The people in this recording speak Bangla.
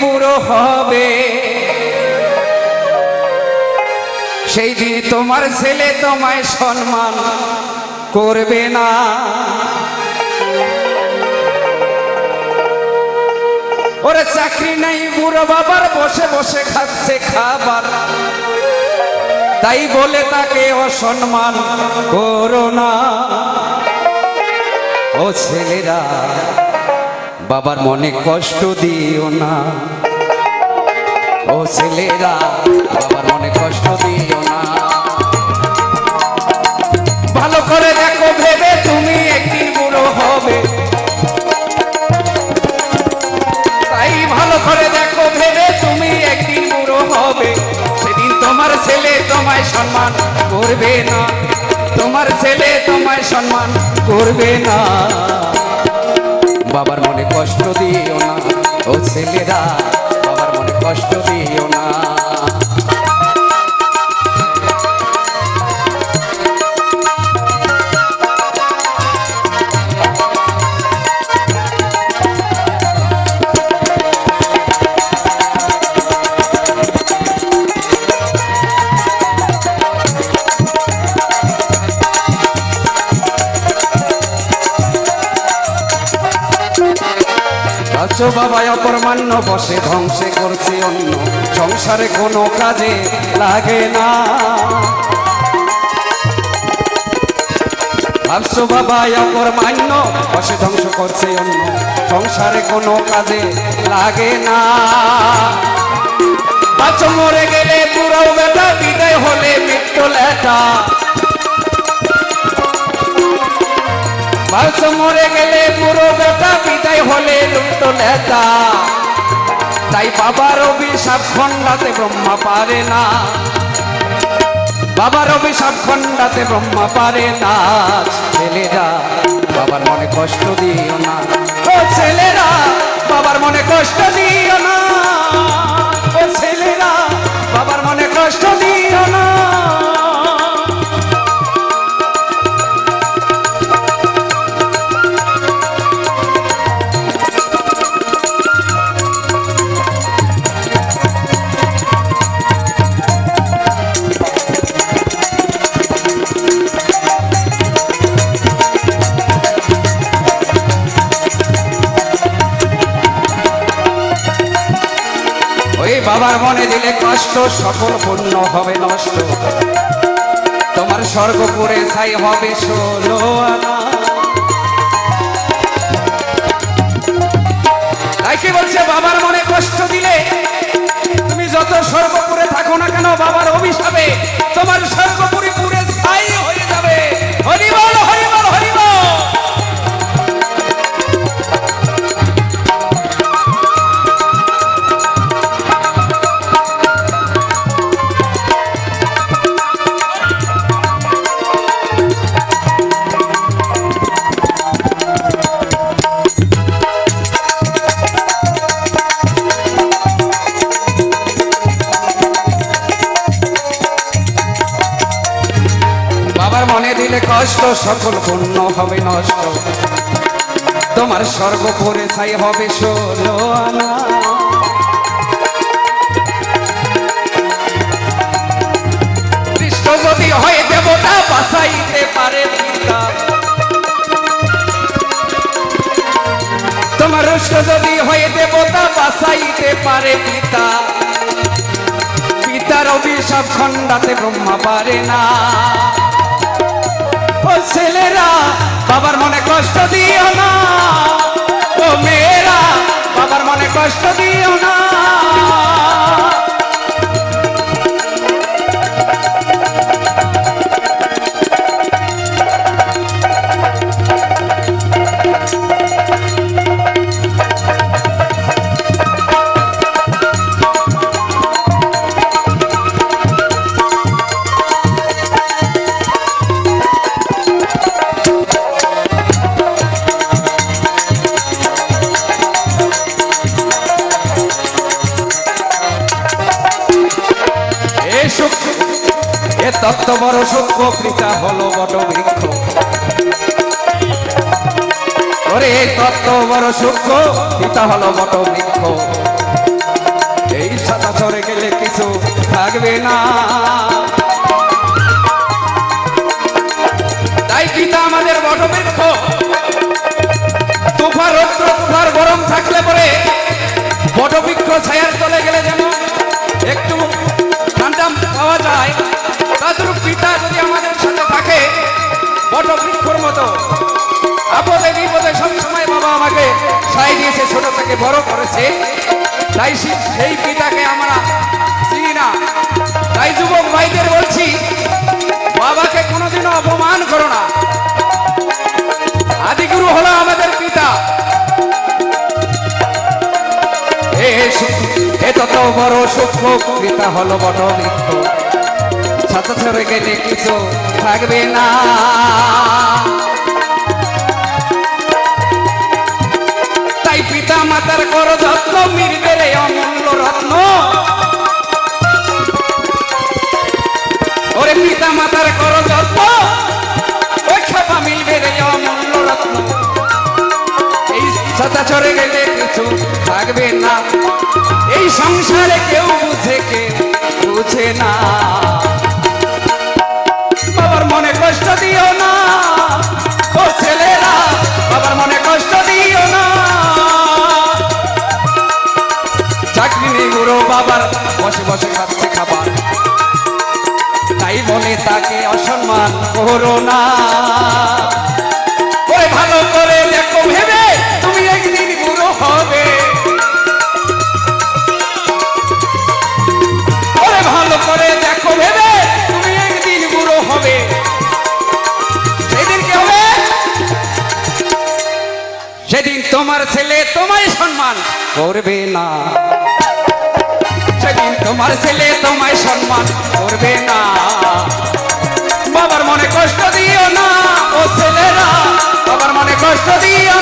বুড়ো হবে। সেই দিন তোমার ছেলে তোমায় সম্মান করবে না। ওরে চাকরি নাই বুড়ো বাবার, বসে বসে খাচ্ছে খাবার। তাই বলে তাকে অসম্মান করো না। ও ছেলেরা বাবার মনে কষ্ট দিও না। ও ছেলেরা, বাবার মনে কষ্ট দিও না। ভালো করে দেখো, ভেবে তুমি একদিন বুড়ো হবে। তাই ভালো করে দেখো, ভেবে তুমি একদিন বুড়ো হবে। সেদিন তোমার ছেলে তোমায় সম্মান করবে না। তোমার ছেলে তোমায় সম্মান করবে না। বাবার মনে কষ্ট দিও না। ও ছেলেরা বাবার মনে কষ্ট দিও আছো বাবা অপরমান্য বসে ধ্বংসে করছে অন্য। সংসারে কোনো কাজে লাগে না। ভাবছ বাবা অপরমান্য বসে ধ্বংস করছে অন্য। সংসারে কোনো কাজে লাগে না। বাচ্চা মরে গেলে পুরো বেটা বিদায় হলে মৃত্যু লেটা। মরে গেলে পুরো বেটা বিদায় হলে লুপ্ত নেতা। তাই বাবার অভিশাপ খণ্ডাতে ব্রহ্মা পারে না। বাবার অভিশাপ খণ্ডাতে ব্রহ্মা পারে না। ছেলেরা, বাবার মনে কষ্ট দিও না। ও ছেলেরা, বাবার মনে কষ্ট দিও না। সকল পূর্ণ হবে নষ্ট। তোমার স্বর্গপুরে ছাই হবে ষোলো আনা। তাই কি বলছে, বাবার মনে কষ্ট দিলে? তুমি যত স্বর্গপুরে থাকো না কেন, বাবার অভিশাপে তোমার স্বর্গপুরি বাবার মনে দিলে কষ্ট সকল পুণ্য হবে নষ্ট। তোমার স্বর্গ পরে ছাই হবে ষোলো আনা। কৃষ্ণ যদি হয় দেবতা বাঁচাইতে পারে তোমার রুষ্ট যদি হয় দেবতা বাঁচাইতে পারে পিতা। পিতার অভিশাপ খণ্ডাতে ব্রহ্মা পারে না। ছেলেরা বাবার মনে কষ্ট দিও না। ও মেয়েরা বাবার মনে কষ্ট দিও না। এ তত্ত্ব বড় সূক্ষ্ম পিতা হলো বট বৃক্ষ। ওরে এই তত্ত্ব বড় সূক্ষ্ম পিতা হলো বট বৃক্ষ। এই সাদা সরে গেলে কিছু থাকবে না। তাই সেই পিতাকে আমরা চিনি না। তাই যুবক ভাইদের বলছি, বাবাকে কোনোদিনও অপমান করো না। আদিগুরু হলো আমাদের পিতা। এ তত বড় সূক্ষ্ম পিতা হলো বট বৃক্ষ সাথে সরে গেলে কিছু থাকবে না। তাই পিতা মাতার কর সাথা চড়ে গেলে কিছু থাকবে না। এই সংসারে কেউ বুঝে কে, বুঝে না। বাবার মনে কষ্ট দিও না, ও ছেলেরা, বাবার মনে কষ্ট দিও না। চাকরি নেই বুড়ো বাবার, বসে বসে খাচ্ছে খাবার। তাই বলে তাকে অসম্মান করো না। যেদিন তোমার ছেলে তোমায় সম্মান করবে না। সেদিন তোমার ছেলে তোমায় সম্মান করবে না। বাবার মনে কষ্ট দিও না ও ছেলেরা। বাবার মনে কষ্ট দিও